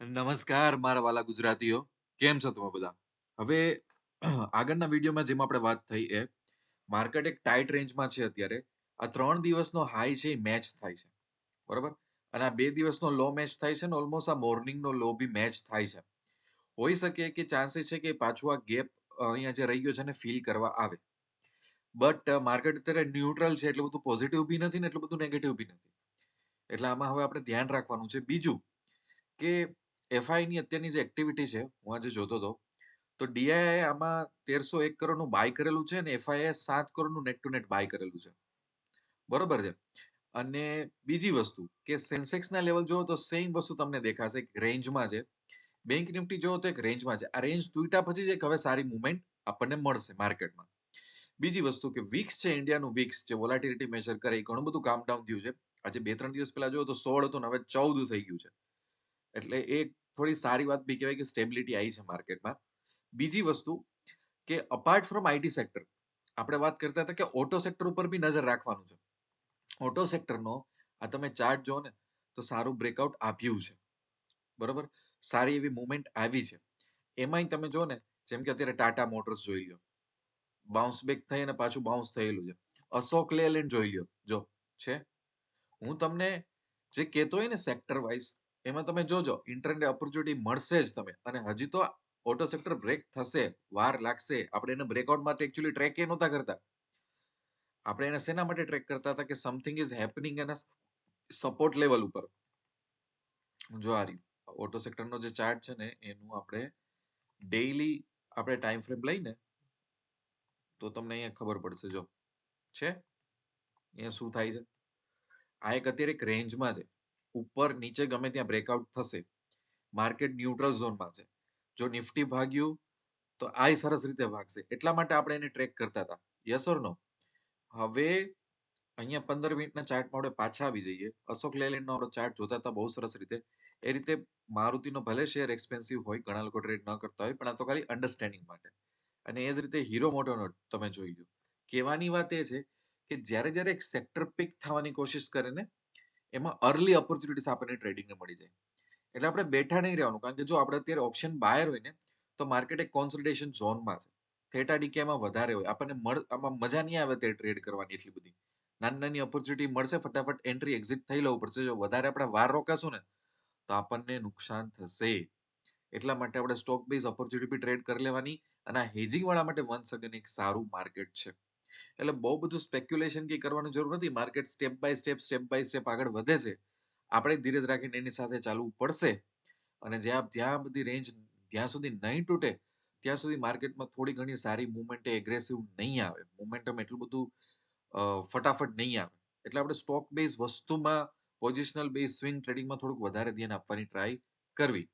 નમસ્કાર મારા વાલા ગુજરાતીઓ. કેમ છો તમે બધા? હવે, આગળના વિડીયોમાં જેમ આપણે વાત થઈ એ, માર્કેટ એક ટાઈટ રેન્જમાં છે અત્યારે. આ ત્રણ દિવસનો હાઈ છે, એ મેચ થાય છે. બરોબર? અને આ બે દિવસનો લો મેચ થાય છે ને ઓલમોસ્ટ આ મોર્નિંગનો લો બી મેચ થાય છે. હોઈ શકે કે ચાન્સીસ છે કે પાછું આ ગેપ અહીંયા જે રહી ગયો છે ને ફીલ કરવા આવે. બટ માર્કેટ અત્યારે ન્યુટ્રલ છે, એટલું બધું પોઝિટિવ બી નથી ને, એટલું બધું નેગેટિવ બી નથી. એટલે આમાં હવે આપણે ધ્યાન રાખવાનું છે. બીજું કે એફઆઈ ની અત્યારની જે એક્ટિવિટી છે, હું આજે જોતો હતો, તો ડીઆઈ આમાં તેરસો એક કરોડનું બાય કરેલું છે અને એફઆઈએ સાત કરોડનું નેટ ટુ નેટ બાય કરેલું છે. બરોબર છે? અને બીજી વસ્તુ કે સેન્સેક્સના લેવલ જોવો તો સેમ વસ્તુ તમને દેખાશે રેન્જમાં છે. બેંક નિફ્ટી જોવો તો એક રેન્જમાં છે. આ રેન્જ તૂટ્યા પછી જ એક હવે સારી મુવમેન્ટ આપણને મળશે માર્કેટમાં બીજી વસ્તુ કે વીક્સ છે ઇન્ડિયાનું વીક્સ જે વોલાટિલિટી મેજર કરે, એ ઘણું બધું કામ ડાઉન થયું છે. આજે બે ત્રણ દિવસ પહેલા જોયો તો સોળ હતું ને હવે ચૌદ થઈ ગયું છે. એટલે એ થોડી સારી વાત બી કહેવાય કે સ્ટેબિલિટી આવી છે માર્કેટમાં બીજી વસ્તુ કે અપાર્ટ ફ્રોમ આઈટી સેક્ટર આપણે વાત કરતા હતા કે ઓટો સેક્ટર ઉપર બી નજર રાખવાનું છે. ઓટો સેક્ટરનો આ તમે ચાર્ટ જો ને, તો સારું બ્રેકઆઉટ આપ્યું છે. બરોબર? સારી એવી મુવમેન્ટ આવી છે. એમાંય તમે જો ને, જેમ કે અત્યારે ટાટા મોટર્સ જોઈ લો બાઉન્સ બેક થઈ અને પાછું બાઉન્સ થયેલું છે. અશોક લેલેન્ડ જોઈ લો જો, છે? હું તમને જે કહેતો હોય ને સેક્ટર વાઇઝ એમાં તમે જોજો ઇન્ટરનેટ ઓપોર્ચ્યુનિટી મળશે જ તમે અને હજી તો ઓટો સેક્ટર બ્રેક થશે, વાર લાગશે. આપણે એને બ્રેકઆઉટ માટે એકચ્યુઅલી ટ્રેક એ નહોતા કરતા. આપણે એને શેના માટે ટ્રેક કરતા હતા કે સમથિંગ ઇઝ હેપનિંગ એના સપોર્ટ લેવલ ઉપર. જો આ રહ્યું. ઓટો સેક્ટરનો જે ચાર્ટ છે ને, એનું આપણે ડેઈલી આપણે ટાઈમ ફ્રેમ લઈને, તો તમને અહીંયા ખબર પડશે. જો, છે? અહીંયા શું થાય છે? આ એક અત્યારે એક રેન્જમાં છે. ઉપર નીચે ગમે ત્યાં બ્રેકઆઉટ થશે માર્કેટ ન્યુટ્રલ ઝોનમાં છે. જો નિફ્ટી ભાગ્યું, તો આ સરસ રીતે ભાગશે. એટલા માટે આપણે એને ટ્રેક કરતા હતા. યસ ઓર નો હવે અહીંયા પંદર મિનિટના ચાર્ટમાં આપણે પાછા આવી જઈએ. અશોક લેલેન્ડનો આપણો ચાર્ટ જોતા હતા, બહુ સરસ રીતે. એ રીતે મારુતિનો ભલે શેર એક્સપેન્સિવ હોય, ઘણા લોકો ટ્રેડ ન કરતા હોય, પણ આ તો ખાલી અન્ડરસ્ટેન્ડિંગ માટે. અને એ જ રીતે હીરો મોટોનો તમે જોઈ લો કહેવાની વાત એ છે કે જ્યારે જ્યારે એક સેક્ટર પિક થવાની કોશિશ કરે ને એમાં અર્લી ઓપોર્ચ્યુનિટીસ આપણને ટ્રેડિંગને મળી જાય. એટલે આપણે બેઠા નહીં રહેવાનું. કારણ કે જો આપણે અત્યારે ઓપ્શન બહાર હોય ને, તો માર્કેટ એક કોન્સન્ટ્રેશન ઝોનમાં છે. થેટા ડીકેમાં વધારે હોય. આપણને આમાં મજા નહીં આવે તે ટ્રેડ કરવાની એટલી બધી. નાની નાની ઓપોર્ચ્યુનિટી મળશે, ફટાફટ એન્ટ્રી એક્ઝિટ થઈ લેવું પડશે. જો વધારે આપણે વાર રોકાશું ને, તો આપણને નુકસાન થશે. એટલા માટે આપણે સ્ટોક બેઝ ઓપોર્ચ્યુનિટી ટ્રેડ કરી લેવાની અને આ હેજિંગ વાળા માટે વન્સ અગેન એક સારું માર્કેટ છે. એટલે બહુ બધું સ્પેક્યુલેશન કે કરવાની જરૂર નથી. Market step by step step by step આગળ વધે છે. આપણે ધીરજ રાખીને એની સાથે ચાલવું પડશે. અને જ્યાં જ્યાં બધી રેન્જ જ્યાં સુધી નહીં તૂટે, ત્યાં સુધી માર્કેટમાં થોડી ઘણી સારી મુવમેન્ટ એગ્રેસિવ નહીં આવે. મુવમેન્ટમ એટલું બધું ફટાફટ નહીં આવે. એટલે આપણે સ્ટોક બેઝ વસ્તુમાં પોઝિશનલ બેઝ સ્વિંગ ટ્રેડિંગમાં થોડુંક વધારે ધ્યાન આપવાની ટ્રાય કરવી.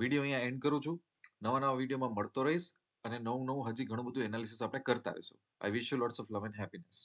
વીડિયો અહીંયા એન્ડ કરું છું. નવા નવા વિડીયોમાં મળતો રહીશ. અને નવું નવું હજી ઘણું બધું એનાલિસિસ આપણે કરતા રહીશું. I wish you lots of love and happiness